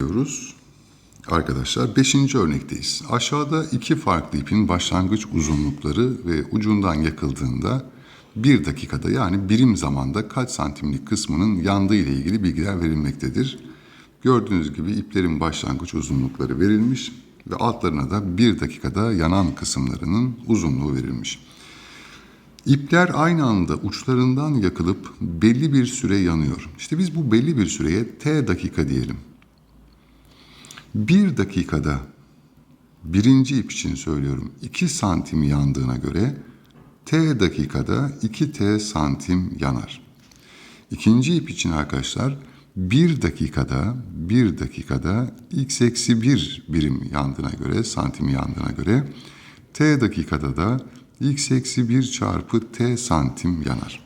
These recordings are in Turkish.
diyoruz. Arkadaşlar 5. örnekteyiz. Aşağıda iki farklı ipin başlangıç uzunlukları ve ucundan yakıldığında bir dakikada yani birim zamanda kaç santimlik kısmının yandığı ile ilgili bilgiler verilmektedir. Gördüğünüz gibi iplerin başlangıç uzunlukları verilmiş ve altlarına da bir dakikada yanan kısımlarının uzunluğu verilmiş. İpler aynı anda uçlarından yakılıp belli bir süre yanıyor. İşte biz bu belli bir süreye T dakika diyelim. Bir dakikada birinci ip için söylüyorum 2 santim yandığına göre T dakikada 2T santim yanar. İkinci ip için arkadaşlar bir dakikada bir dakikada x eksi bir birim yandığına göre santim yandığına göre T dakikada da x eksi 1 çarpı T santim yanar.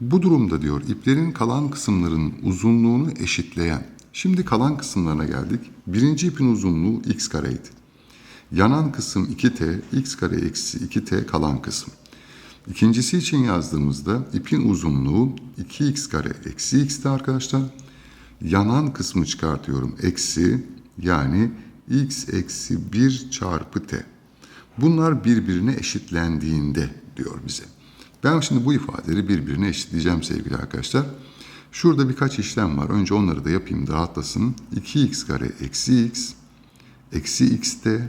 Bu durumda diyor iplerin kalan kısımlarının uzunluğunu eşitleyen. Şimdi kalan kısımlarına geldik. Birinci ipin uzunluğu x kareydi. Yanan kısım 2t, x kare eksi 2t kalan kısım. İkincisi için yazdığımızda ipin uzunluğu 2x kare eksi x'ti arkadaşlar. Yanan kısmı çıkartıyorum. Eksi yani x eksi 1 çarpı t. Bunlar birbirine eşitlendiğinde diyor bize. Ben şimdi bu ifadeleri birbirine eşitleyeceğim sevgili arkadaşlar. Şurada birkaç işlem var. Önce onları da yapayım da rahatlasın. 2x kare eksi x eksi x t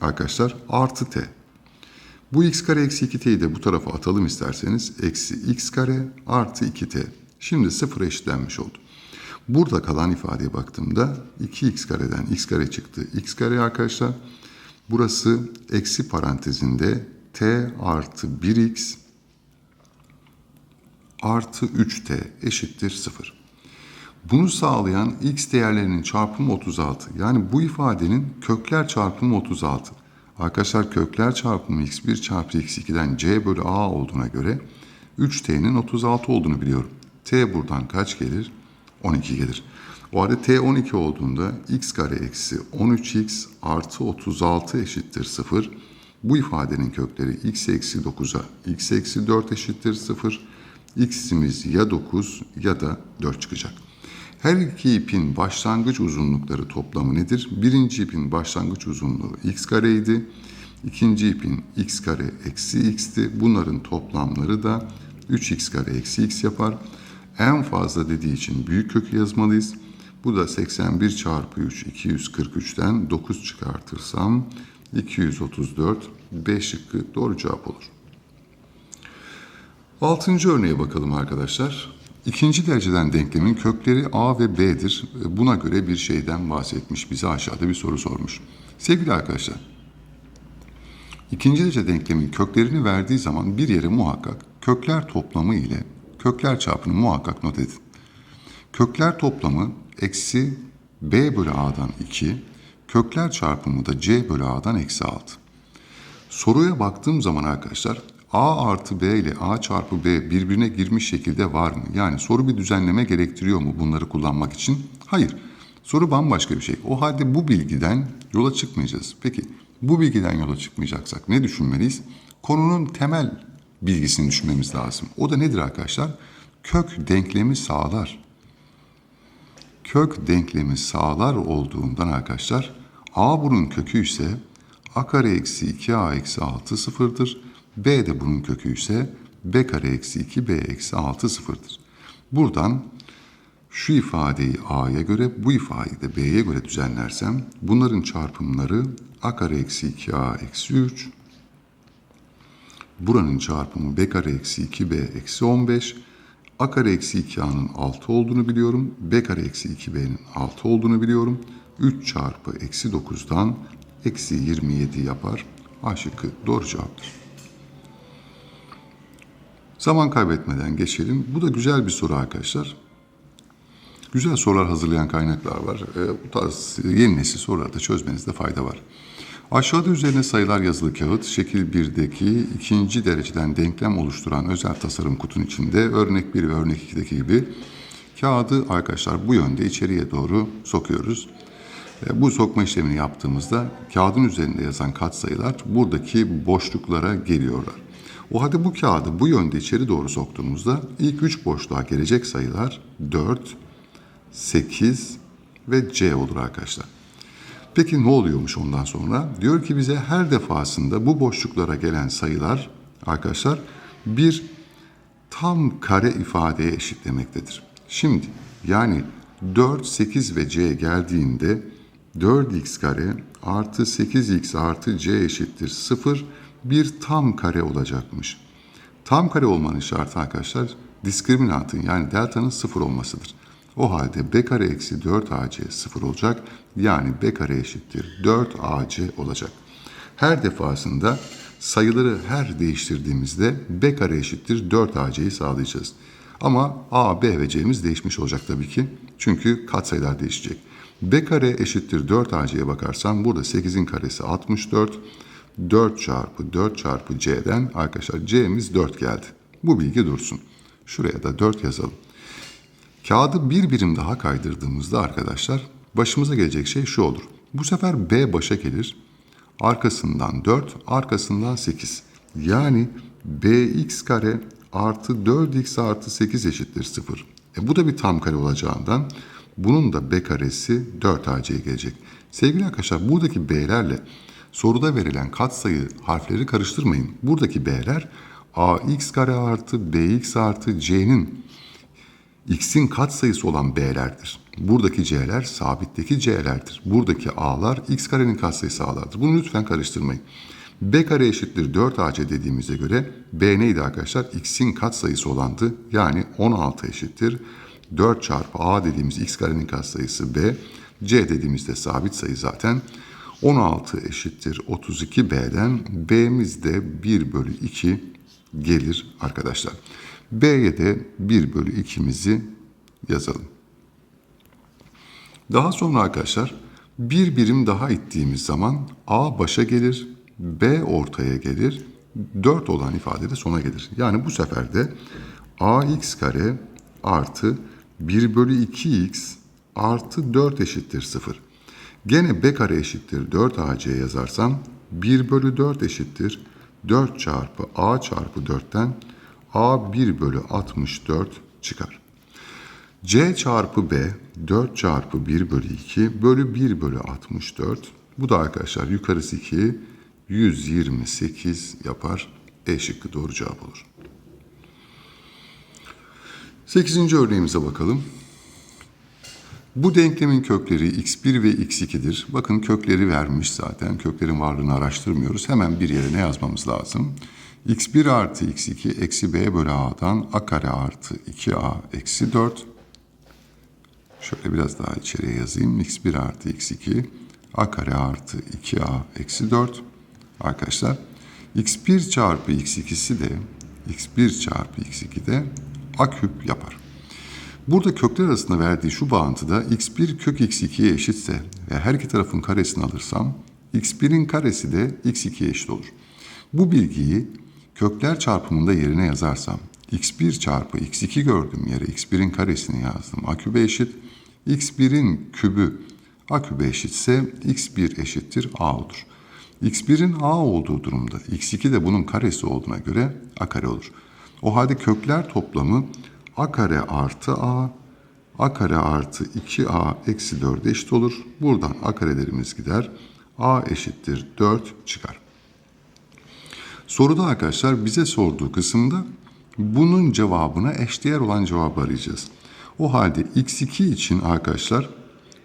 arkadaşlar artı t. Bu x kare eksi 2t'yi de bu tarafa atalım isterseniz. Eksi x kare artı 2t. Şimdi sıfıra eşitlenmiş oldu. Burada kalan ifadeye baktığımda 2x kareden x kare çıktı. x kare arkadaşlar. Burası eksi parantezinde t artı 1x artı 3t eşittir 0. Bunu sağlayan x değerlerinin çarpımı 36. Yani bu ifadenin kökler çarpımı 36. Arkadaşlar kökler çarpımı x1 çarpı x2'den c bölü a olduğuna göre 3t'nin 36 olduğunu biliyorum. T buradan kaç gelir? 12 gelir. O halde t 12 olduğunda x kare eksi 13x artı 36 eşittir 0. Bu ifadenin kökleri x eksi 9'a x eksi 4 eşittir 0 x'imiz ya 9 ya da 4 çıkacak. Her iki ipin başlangıç uzunlukları toplamı nedir? Birinci ipin başlangıç uzunluğu x kareydi. İkinci ipin x kare eksi x'ti. Bunların toplamları da 3x kare eksi x yapar. En fazla dediği için büyük kökü yazmalıyız. Bu da 81 çarpı 3 243'ten 9 çıkartırsam 234 B şıkkı doğru cevap olur. Altıncı örneğe bakalım arkadaşlar. İkinci dereceden denklemin kökleri a ve b'dir. Buna göre bir şeyden bahsetmiş. Bize aşağıda bir soru sormuş. Sevgili arkadaşlar, ikinci derece denklemin köklerini verdiği zaman bir yere muhakkak kökler toplamı ile kökler çarpını muhakkak not edin. Kökler toplamı eksi b bölü a'dan 2, kökler çarpımı da c bölü a'dan eksi 6. Soruya baktığım zaman arkadaşlar A artı B ile A çarpı B birbirine girmiş şekilde var mı? Yani soru bir düzenleme gerektiriyor mu bunları kullanmak için? Hayır. Soru bambaşka bir şey. O halde bu bilgiden yola çıkmayacağız. Peki bu bilgiden yola çıkmayacaksak ne düşünmeliyiz? Konunun temel bilgisini düşünmemiz lazım. O da nedir arkadaşlar? Kök denklemi sağlar. Kök denklemi sağlar olduğundan arkadaşlar A bunun kökü ise A kare eksi 2A eksi 6 sıfırdır. B de bunun kökü ise B kare eksi 2 B eksi 6 sıfırdır. Buradan şu ifadeyi A'ya göre bu ifadeyi de B'ye göre düzenlersem bunların çarpımları A kare eksi 2A eksi 3 buranın çarpımı B kare eksi 2B eksi 15 A kare eksi 2A'nın 6 olduğunu biliyorum. B kare eksi 2B'nin 6 olduğunu biliyorum. 3 çarpı eksi 9'dan eksi 27 yapar. A şıkkı doğru cevaptır. Zaman kaybetmeden geçelim. Bu da güzel bir soru arkadaşlar. Güzel sorular hazırlayan kaynaklar var. E, bu tarz yeni nesil soruları da çözmenizde fayda var. Aşağıda üzerine sayılar yazılı kağıt, şekil 1'deki ikinci dereceden denklem oluşturan özel tasarım kutunun içinde örnek 1 ve örnek 2'deki gibi kağıdı arkadaşlar bu yönde içeriye doğru sokuyoruz. Bu sokma işlemini yaptığımızda kağıdın üzerinde yazan katsayılar buradaki boşluklara geliyorlar. O halde bu kağıdı bu yönde içeri doğru soktuğumuzda ilk üç boşluğa gelecek sayılar 4, 8 ve C olur arkadaşlar. Peki ne oluyormuş ondan sonra? Diyor ki bize her defasında bu boşluklara gelen sayılar arkadaşlar bir tam kare ifadeye eşitlemektedir. Şimdi yani 4, 8 ve C geldiğinde 4x kare artı 8x artı C eşittir 0 bir tam kare olacakmış. Tam kare olmanın şartı arkadaşlar diskriminantın yani delta'nın sıfır olmasıdır. O halde b kare eksi 4ac sıfır olacak. Yani b kare eşittir 4ac olacak. Her defasında sayıları her değiştirdiğimizde b kare eşittir 4ac'yi sağlayacağız. Ama a, b ve c'miz değişmiş olacak tabii ki. Çünkü katsayılar değişecek. b kare eşittir 4ac'ye bakarsam burada 8'in karesi 64. 4 çarpı 4 çarpı c'den arkadaşlar c'miz 4 geldi. Bu bilgi dursun. Şuraya da 4 yazalım. Kağıdı bir birim daha kaydırdığımızda arkadaşlar başımıza gelecek şey şu olur. Bu sefer b başa gelir. Arkasından 4, arkasından 8. Yani bx kare artı 4x artı 8 eşittir 0. E bu da bir tam kare olacağından bunun da b karesi 4ac'ye gelecek. Sevgili arkadaşlar buradaki b'lerle soruda verilen katsayı harfleri karıştırmayın. Buradaki b'ler ax kare artı bx artı c'nin x'in katsayısı olan b'lerdir. Buradaki c'ler sabitteki c'lerdir. Buradaki a'lar x karenin katsayısı a'lardır. Bunu lütfen karıştırmayın. b kare eşittir 4ac dediğimize göre b neydi arkadaşlar? x'in katsayısı olandı. Yani 16 eşittir. 4 çarpı a dediğimiz x karenin katsayısı b. c dediğimizde sabit sayı zaten. 16 eşittir 32b'den b'miz de 1 bölü 2 gelir arkadaşlar. B'ye de 1 bölü 2'mizi yazalım. Daha sonra arkadaşlar bir birim daha ittiğimiz zaman A başa gelir, B ortaya gelir, 4 olan ifade de sona gelir. Yani bu sefer de ax kare artı 1 bölü 2x artı 4 eşittir 0. Gene b kare eşittir 4ac yazarsam 1 bölü 4 eşittir 4 çarpı a çarpı 4'ten a 1 bölü 64 çıkar. c çarpı b 4 çarpı 1 bölü 2 bölü 1 bölü 64. Bu da arkadaşlar yukarısı 2 128 yapar. E şıkkı doğru cevap olur. 8. örneğimize bakalım. Bu denklemin kökleri x1 ve x2'dir. Bakın kökleri vermiş zaten. Köklerin varlığını araştırmıyoruz. Hemen bir yere ne yazmamız lazım? x1 artı x2 eksi b bölü a'dan a kare artı 2a eksi 4. Şöyle biraz daha içeriye yazayım. x1 artı x2 a kare artı 2a eksi 4. Arkadaşlar x1 çarpı x2'si de x1 çarpı x2 de a küp yapar. Burada kökler arasında verdiği şu bağıntıda x1 kök x2'ye eşitse ve her iki tarafın karesini alırsam x1'in karesi de x2'ye eşit olur. Bu bilgiyi kökler çarpımında yerine yazarsam x1 çarpı x2 gördüm yere x1'in karesini yazdım. a kübe eşit. x1'in kübü a kübe eşitse x1 eşittir a olur. x1'in a olduğu durumda x2 de bunun karesi olduğuna göre a kare olur. O halde kökler toplamı a kare artı a, a kare artı 2a eksi 4 eşit olur. Buradan a karelerimiz gider. a eşittir 4 çıkar. Soruda arkadaşlar bize sorduğu kısımda bunun cevabına eşdeğer olan cevabı arayacağız. O halde x2 için arkadaşlar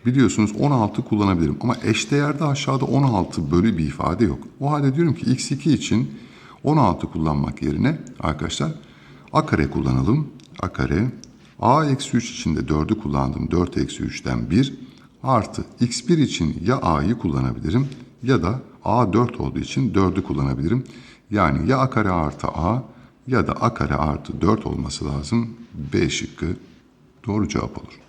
biliyorsunuz 16 kullanabilirim ama eşdeğerde aşağıda 16 bölü bir ifade yok. O halde diyorum ki x2 için 16 kullanmak yerine arkadaşlar a kare kullanalım. A kare a eksi 3 için de 4'ü kullandım. 4 eksi 3'ten 1 artı x1 için ya a'yı kullanabilirim ya da a 4 olduğu için 4'ü kullanabilirim. Yani ya a kare artı a ya da a kare artı 4 olması lazım. B şıkkı doğru cevap olur.